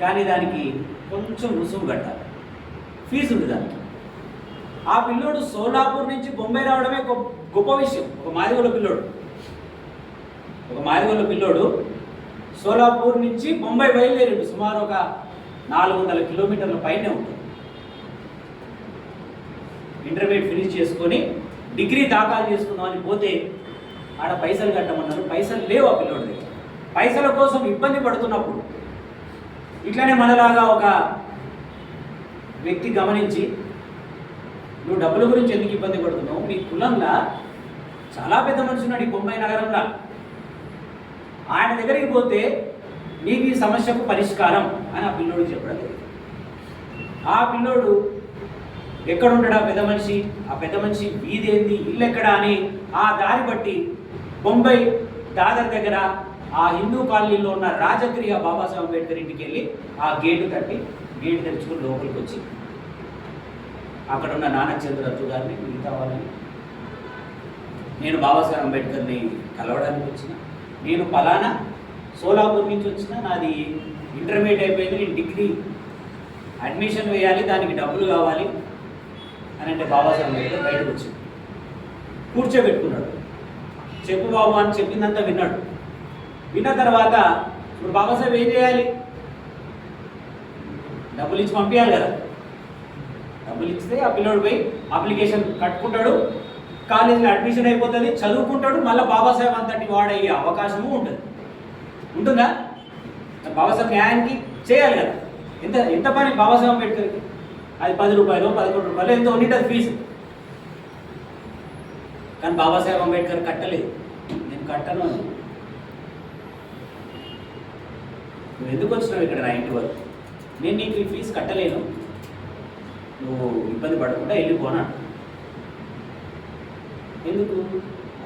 కానీ దానికి కొంచెం రుసుము కట్టాలి. ఫీజు ఉంది దానికి. ఆ పిల్లోడు సోలాపూర్ నుంచి బొంబాయి రావడమే గొప్ప గొప్ప విషయం. ఒక మాదిగోళ్ళ పిల్లోడు. ఒక మాదిగోళ్ళ పిల్లోడు సోలాపూర్ నుంచి బొంబాయి బయలుదేరాడు. సుమారు ఒక నాలుగు వందల కిలోమీటర్ల పైనే ఉంటుంది. ఇంటర్మీడియట్ ఫినిష్ చేసుకొని డిగ్రీ దాఖలు చేసుకుందామని పోతే ఆడ పైసలు కట్టమన్నారు. పైసలు లేవు ఆ పిల్లోడి దగ్గర. పైసల కోసం ఇబ్బంది పడుతున్నప్పుడు ఇట్లనే మనలాగా ఒక వ్యక్తి గమనించి నువ్వు డబ్బుల గురించి ఎందుకు ఇబ్బంది పడుతున్నావు? మీ కులంలో చాలా పెద్ద మనిషి ఉన్నాడు ఈ బొంబాయి నగరంలో. ఆయన దగ్గరికి పోతే నీకు ఈ సమస్యకు పరిష్కారం అని ఆ పిల్లోడు చెప్పడం ఆ పిల్లోడు ఎక్కడుంటాడు ఆ పెద్ద మనిషి? ఆ పెద్ద మనిషి వీధి ఏంది? ఇల్లు ఎక్కడా అని ఆ దారి బట్టి బొంబాయి దాదర్ దగ్గర ఆ హిందూ కాలనీలో ఉన్న రాజక్రియ బాబాసాహెబ్ అంబేద్కర్ ఇంటికి వెళ్ళి ఆ గేటు తట్టి గేటు తెరుచుకుని లోపలికి వచ్చి అక్కడ ఉన్న నానచంద్రరత్తు గారిని మిగతా వాళ్ళని నేను బాబాసాహెబ్ అంబేద్కర్ని కలవడానికి వచ్చిన నేను పలానా సోలాపూర్ నుంచి వచ్చిన నాది ఇంటర్మీడియట్ అయిపోయింది నేను డిగ్రీ అడ్మిషన్ వేయాలి దానికి డబ్బులు కావాలి అని అంటే బాబాసాహెబ్ అంబేద్కర్ బయటకు వచ్చింది కూర్చోబెట్టుకున్నాడు. చెప్పు బాబు అని చెప్పిందంతా విన్నాడు. విన్న తర్వాత ఇప్పుడు బాబాసాహెబ్ ఏం చేయాలి? డబ్బులు ఇచ్చి పంపించాలి కదా. డబ్బులు ఇస్తే ఆ పిల్లోడు పోయి అప్లికేషన్ కట్టుకుంటాడు కాలేజీలో అడ్మిషన్ అయిపోతుంది చదువుకుంటాడు మళ్ళీ బాబాసాహెబ్ అంతటి వాడయ్యే అవకాశము ఉంటుంది. ఉంటుందా? బాబాసాహెబ్ న్యాయానికి చేయాలి కదా. ఎంత ఎంత పని బాబాసాహెబ్ అంబేద్కర్కి? అది పది రూపాయలు పదకొండు రూపాయలు ఎంతో ఉంటుంది ఫీజు. కానీ బాబాసాహెబ్ అంబేద్కర్ కట్టలేదు. నేను కట్టను అని నువ్వు ఎందుకు వచ్చినావు ఇక్కడ నా ఇంటి వరకు? నేను నీకు ఈ ఫీజు కట్టలేను. నువ్వు ఇబ్బంది పడకుండా వెళ్ళిపోనా ఎందుకు?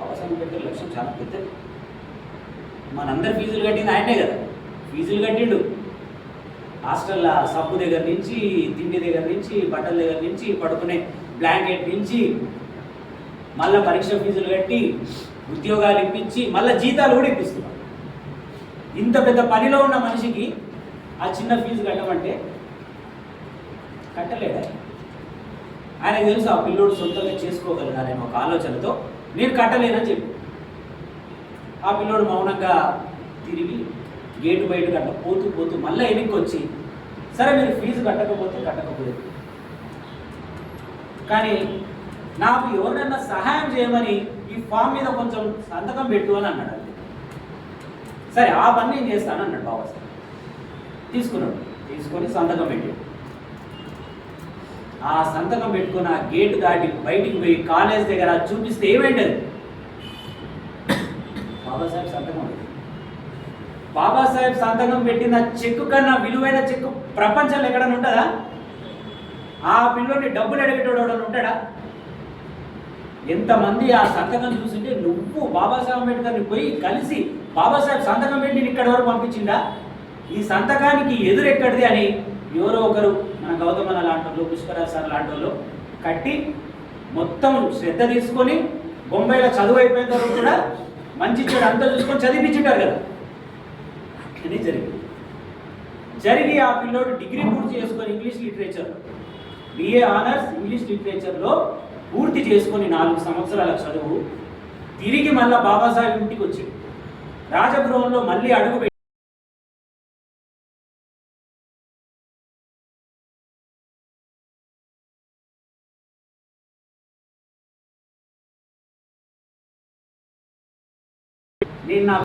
అవసరం పెట్టే లక్ష్యం చాలా పెద్దది. మనందరి ఫీజులు కట్టింది ఆయనే కదా. ఫీజులు కట్టిండు. హాస్టల్లో సబ్బు దగ్గర నుంచి తిండి దగ్గర నుంచి బట్టల దగ్గర నుంచి పడుకునే బ్లాంకెట్ నుంచి మళ్ళీ పరీక్ష ఫీజులు కట్టి ఉద్యోగాలు ఇప్పించి మళ్ళీ జీతాలు కూడా ఇప్పిస్తున్నాడు ఇంత పెద్ద పనిలో ఉన్న మనిషికి ఆ చిన్న ఫీజు కట్టమంటే కట్టలేడా ఆయనకు తెలుసు ఆ పిల్లోడు సొంతంగా చేసుకోగలగానే ఒక ఆలోచనతో నేను కట్టలేనని చెప్పి. ఆ పిల్లోడు మౌనంగా తిరిగి గేటు బయట కట్ట పోతూ పోతూ మళ్ళీ వెనక్కి వచ్చి సరే మీరు ఫీజు కట్టకపోతే కట్టకపోలేదు. కానీ నాకు ఎవరినైనా సహాయం చేయమని ఈ ఫామ్ మీద కొంచెం సంతకం పెట్టు అని అన్నాడు సరే ఆ పని నేను చేస్తాను అన్నాడు బాబా సార్ తీసుకున్నాడు. తీసుకొని సంతకం పెట్టాడు. ఆ సంతకం పెట్టుకుని ఆ గేటు దాటి బయటికి పోయి కాలేజ్ దగ్గర చూపిస్తే ఏమైంటది బాబాసాహెబ్ సంతకం పెట్టింది. బాబాసాహెబ్ సంతకం పెట్టిన చెక్కు కన్నా విలువైన చెక్కు ప్రపంచంలో ఎక్కడైనా ఉంటుందా? ఆ పిల్లోని డబ్బులు అడిగేటోడు ఉంటాడా? ఎంతమంది ఆ సంతకం చూసింటే నువ్వు బాబాసాహెబ్ అంబేద్కర్ని పోయి కలిసి బాబాసాహెబ్ సంతకం పెట్టి నేను ఇక్కడి వరకు పంపించిందా? ఈ సంతకానికి ఎదురెక్కడిది అని ఎవరో ఒకరు మన గౌతమన లాంటి వాళ్ళు పుష్కరాజ్ సార్ లాంటి కట్టి మొత్తం శ్రద్ధ తీసుకొని బొంబాయిలో చదువు అయిపోయిన తర్వాత కూడా మంచి చెడు అంతా చూసుకొని చదివించుంటారు కదా. అట్లనే జరిగింది. జరిగి ఆ పిల్లోడు డిగ్రీ పూర్తి చేసుకొని English literature BA honours English లిటరేచర్లో పూర్తి చేసుకొని నాలుగు సంవత్సరాల చదువు తిరిగి మళ్ళా బాబాసాహెబ్ ఇంటికి వచ్చాడు రాజగృహంలో మళ్ళీ అడుగు నేను నా